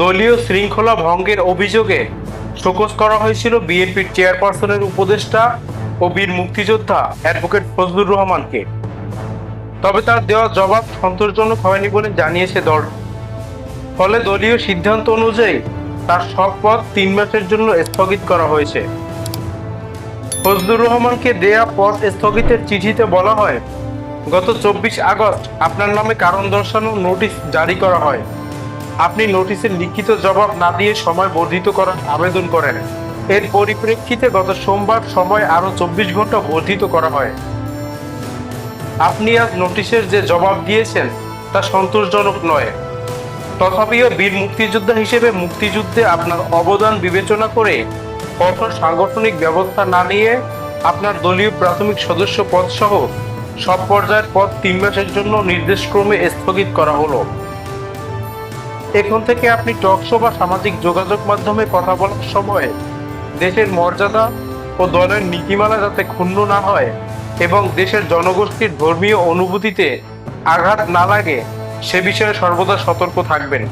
দলীয় শৃঙ্খলা ভঙ্গের অভিযোগে শোকজ করা হয়েছিল বিএনপির চেয়ারপারসনের উপদেষ্টা ও বীর মুক্তিযোদ্ধা অ্যাডভোকেট ফজলুর রহমানকে। তবে তার দেওয়া জবাব সন্তোষজনক হয়নি বলে জানিয়েছে দল। ফলে দলীয় সিদ্ধান্ত অনুযায়ী তার সব পদ তিন মাসের জন্য স্থগিত করা হয়েছে। ফজলুর রহমানকে দেয়া পদ স্থগিতের চিঠিতে বলা হয়, গত চব্বিশ আগস্ট আপনার নামে কারণ দর্শানোর নোটিশ জারি করা হয়। আপনি নোটিশের লিখিত জবাব না দিয়ে সময় বর্ধিত করার আবেদন করেন। এর পরিপ্রেক্ষিতে গত সোমবার সময় আরও চব্বিশ ঘণ্টা বর্ধিত করা হয়। আপনি আজ নোটিশের যে জবাব দিয়েছেন, তা সন্তোষজনক নয়। তথাপিও বীর মুক্তিযোদ্ধা হিসেবে মুক্তিযুদ্ধে আপনার অবদান বিবেচনা করে কঠোর সাংগঠনিক ব্যবস্থা না নিয়ে আপনার দলীয় প্রাথমিক সদস্য পদ সহ সব পর্যায়ের পদ তিন মাসের জন্য নির্দেশক্রমে স্থগিত করা হলো। এখন থেকে আপনি টকশো বা সামাজিক যোগাযোগ মাধ্যমে কথা বলার সময় দেশের মর্যাদা ও দলের নীতিমালা যাতে ক্ষুণ্ণ না হয় এবং দেশের জনগোষ্ঠীর ধর্মীয় অনুভূতিতে আঘাত না লাগে, সে বিষয়ে সর্বদা সতর্ক থাকবেন।